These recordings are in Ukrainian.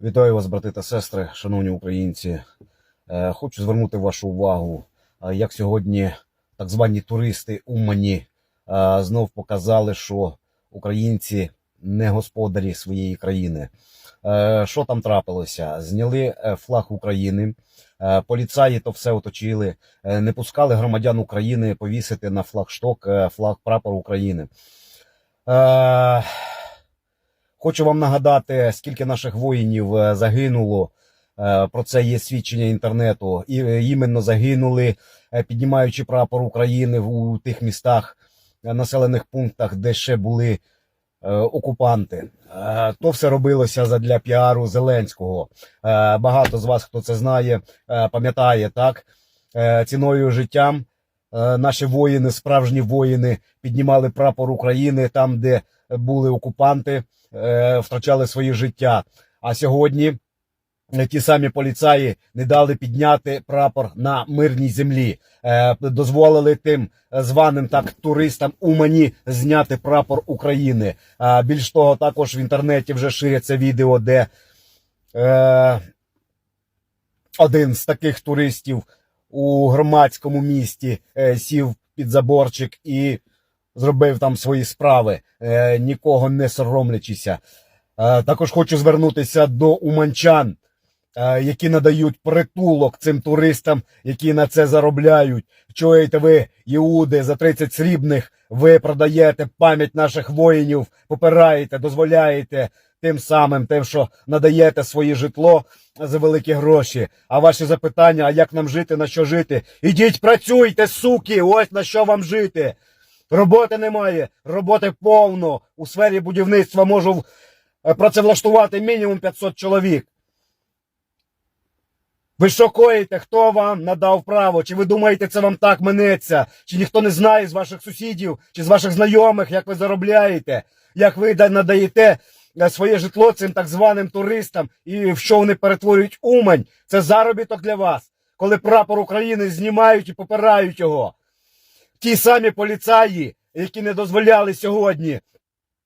Вітаю вас, брати та сестри, шановні українці. Е, Хочу звернути вашу увагу, е, як сьогодні так звані туристи Умані е, знов показали, що українці не господарі своєї країни. Що там трапилося? Зняли флаг України, поліцаї то все оточили, не пускали громадян України повісити на флагшток флаг прапор України. Хочу вам нагадати, скільки наших воїнів е, загинуло. Е, Про це є свідчення інтернету. І е, іменно загинули, піднімаючи прапор України у тих містах, населених пунктах, де ще були окупанти. То все робилося задля піару Зеленського. Багато з вас, хто це знає, пам'ятає так. Ціною життям наші воїни, справжні воїни, піднімали прапор України там, де були окупанти е, втрачали своє життя. А сьогодні е, ті самі поліцаї не дали підняти прапор на мирній землі, е, дозволили тим званим так туристам Умані зняти прапор України. Більш того, також в інтернеті вже ширяться відео, де один з таких туристів у громадському місті сів під заборчик і зробив там свої справи, е, нікого не соромлячися. Е, також хочу звернутися до уманчан, е, які надають притулок цим туристам, які на це заробляють. Чуєте ви, Іуди, за 30 срібних ви продаєте пам'ять наших воїнів, попираєте, дозволяєте тим самим, тим, що надаєте своє житло за великі гроші. А ваші запитання, а як нам жити, на що жити? Ідіть працюйте, суки! Ось на що вам жити. Роботи немає, роботи повно. У сфері будівництва можу е, працевлаштувати мінімум 500 чоловік. Ви що коїте? Хто вам надав право? Чи ви думаєте, це вам так минеться? Чи ніхто не знає з ваших сусідів, чи з ваших знайомих, як ви заробляєте, як ви надаєте е, своє житло цим так званим туристам і в що вони перетворюють Умань? Це заробіток для вас, коли прапор України знімають і попирають його ті самі поліцаї, які не дозволяли сьогодні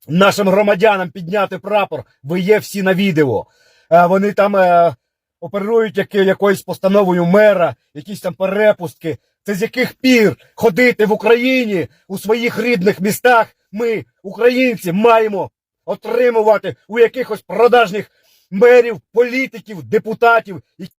нашим громадянам підняти прапор, ви є всі на відео. Е, Вони там е, оперують якоюсь постановою мера, якісь там перепустки. Це з яких пір ходити в Україні у своїх рідних містах ми, українці, маємо отримувати у якихось продажних мерів, політиків, депутатів,